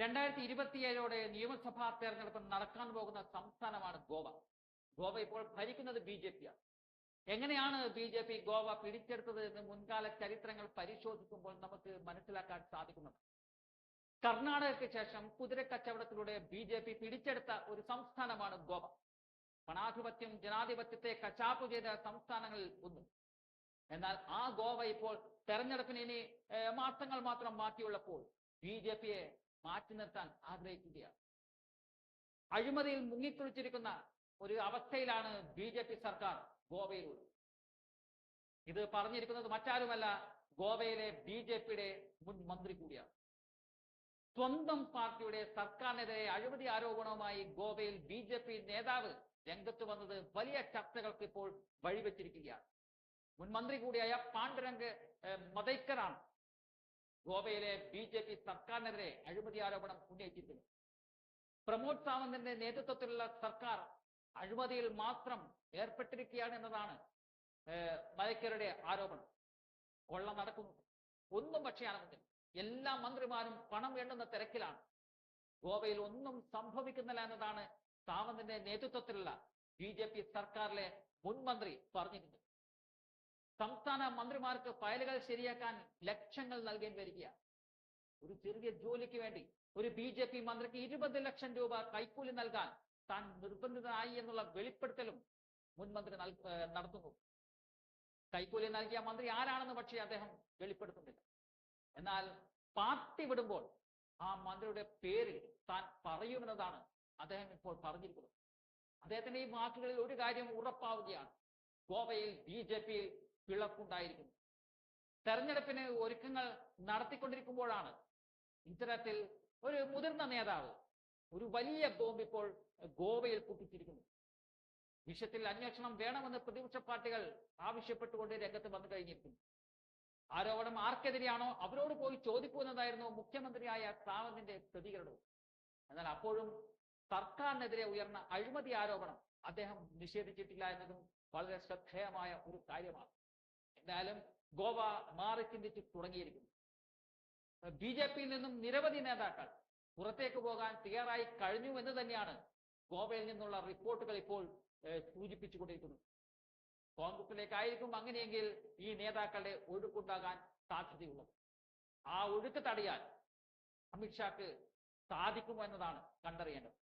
രണ്ടായിരത്തി ഇരുപത്തിയേഴോടെ നിയമസഭാ തെരഞ്ഞെടുപ്പ് നടക്കാൻ പോകുന്ന സംസ്ഥാനമാണ് ഗോവ. ഗോവ ഇപ്പോൾ ഭരിക്കുന്നത് ബി ജെ പിയാണ് എങ്ങനെയാണ് ബി ജെ പി ഗോവ പിടിച്ചെടുത്തത് എന്ന് മുൻകാല ചരിത്രങ്ങൾ പരിശോധിക്കുമ്പോൾ നമുക്ക് മനസ്സിലാക്കാൻ സാധിക്കുന്നത്? കർണാടകയ്ക്ക് ശേഷം കുതിരക്കച്ചവടത്തിലൂടെ ബി ജെ പി പിടിച്ചെടുത്ത ഒരു സംസ്ഥാനമാണ് ഗോവ. പണാധിപത്യം ജനാധിപത്യത്തെ കശാപ്പ് ചെയ്ത സംസ്ഥാനങ്ങളിൽ ഒന്ന്. എന്നാൽ ആ ഗോവ ഇപ്പോൾ തെരഞ്ഞെടുപ്പിന് ഇനി മാസങ്ങൾ മാത്രം ബാക്കിയുള്ളപ്പോൾ ബി ജെ പിയെ മാറ്റി നിർത്താൻ ആഗ്രഹിക്കുകയാണ്. അഴിമതിയിൽ മുങ്ങിക്കുളിച്ചിരിക്കുന്ന ഒരു അവസ്ഥയിലാണ് ബി ജെ പി സർക്കാർ ഗോവയിലുള്ളത്. ഇത് പറഞ്ഞിരിക്കുന്നത് മറ്റാരുമല്ല ഗോവയിലെ ബി ജെ പിയുടെ മുൻ മന്ത്രി കൂടിയാണ്. സ്വന്തം പാർട്ടിയുടെ സർക്കാരിനെതിരെ അഴിമതി ആരോപണവുമായി ഗോവയിൽ ബി ജെ പി നേതാവ് രംഗത്ത് വന്നത് വലിയ ചർച്ചകൾക്ക് ഇപ്പോൾ വഴിവെച്ചിരിക്കുകയാണ്. മുൻ മന്ത്രി കൂടിയായ പാണ്ഡുരംഗ് മതൈക്കറാണ്. ഗോവയിലെ ബി ജെ പി സർക്കാരിനെതിരെ അഴിമതി ആരോപണം ഉന്നയിച്ചിരിക്കുന്നു പ്രമോദ് സാവന്തിന്റെ നേതൃത്വത്തിലുള്ള സർക്കാർ അഴിമതിയിൽ മാത്രം ഏർപ്പെട്ടിരിക്കുകയാണ് എന്നതാണ് മലയ്ക്കരുടെ ആരോപണം. കൊള്ള നടക്കുന്നു. ഒന്നും പക്ഷേ അനങ്ങുന്നില്ല. എല്ലാ മന്ത്രിമാരും പണം വേണ്ടുന്ന തിരക്കിലാണ്. ഗോവയിൽ ഒന്നും സംഭവിക്കുന്നില്ല എന്നതാണ് സാവന്തിന്റെ നേതൃത്വത്തിലുള്ള ബി സർക്കാരിലെ മുൻ മന്ത്രി പറഞ്ഞിരുന്നത്. സംസ്ഥാന മന്ത്രിമാർക്ക് ഫയലുകൾ ശരിയാക്കാൻ ലക്ഷങ്ങൾ നൽകേണ്ടി വരിക ഒരു ചെറിയ ജോലിക്ക് വേണ്ടി ഒരു ബി ജെ പി മന്ത്രിക്ക് ഇരുപത് ലക്ഷം രൂപ കൈക്കൂലി നൽകാൻ താൻ നിർബന്ധിതനായി എന്നുള്ള വെളിപ്പെടുത്തലും മുൻ മന്ത്രി നടത്തുന്നു. കൈക്കൂലി നൽകിയ മന്ത്രി ആരാണെന്ന് പക്ഷേ അദ്ദേഹം വെളിപ്പെടുത്തുന്നില്ല. എന്നാൽ പാർട്ടി വിടുമ്പോൾ ആ മന്ത്രിയുടെ പേര് താൻ പറയുമെന്നതാണ് അദ്ദേഹം ഇപ്പോൾ പറഞ്ഞിരിക്കുന്നത്. അദ്ദേഹത്തിന്റെ ഈ വാക്കുകളിൽ ഒരു കാര്യം ഉറപ്പാവുകയാണ്. ഗോവയിൽ ബി ജെ പിയിൽ പിളർപ്പുണ്ടായിരിക്കുന്നു തെരഞ്ഞെടുപ്പിന് ഒരുക്കങ്ങൾ നടത്തിക്കൊണ്ടിരിക്കുമ്പോഴാണ് ഇത്തരത്തിൽ ഒരു മുതിർന്ന നേതാവ് ഒരു വലിയ ബോംബ് ഇപ്പോൾ ഗോവയിൽ പൊട്ടിച്ചിരിക്കുന്നു. വിഷയത്തിൽ അന്വേഷണം വേണമെന്ന് പ്രതിപക്ഷ പാർട്ടികൾ ആവശ്യപ്പെട്ടുകൊണ്ട് രംഗത്ത് വന്നു കഴിഞ്ഞിരിക്കുന്നു. ആരോപണം ആർക്കെതിരെയാണോ അവരോട് പോയി ചോദിക്കുന്നതായിരുന്നു മുഖ്യമന്ത്രിയായ സാവന്തിന്റെ പ്രതികരണവും. എന്നാൽ അപ്പോഴും സർക്കാരിനെതിരെ ഉയർന്ന അഴിമതി ആരോപണം അദ്ദേഹം നിഷേധിച്ചിട്ടില്ല എന്നതും വളരെ ശ്രദ്ധേയമായ ഒരു കാര്യമാണ്. എന്തായാലും ഗോവ മാറി ചിന്തിച്ച് തുടങ്ങിയിരിക്കുന്നു. ബി ജെ പിയിൽ നിന്നും നിരവധി നേതാക്കൾ പുറത്തേക്ക് പോകാൻ തയ്യാറായി കഴിഞ്ഞു എന്ന് തന്നെയാണ് ഗോവയിൽ നിന്നുള്ള റിപ്പോർട്ടുകൾ ഇപ്പോൾ സൂചിപ്പിച്ചുകൊണ്ടിരിക്കുന്നത്. കോൺഗ്രസിലേക്കായിരിക്കും അങ്ങനെയെങ്കിൽ ഈ നേതാക്കളുടെ ഒഴുക്കുണ്ടാകാൻ സാധ്യതയുള്ളത്. ആ ഒഴുക്ക് തടയാൻ അമിത്ഷാക്ക് സാധിക്കുമോ എന്നതാണ് കണ്ടറിയേണ്ടത്.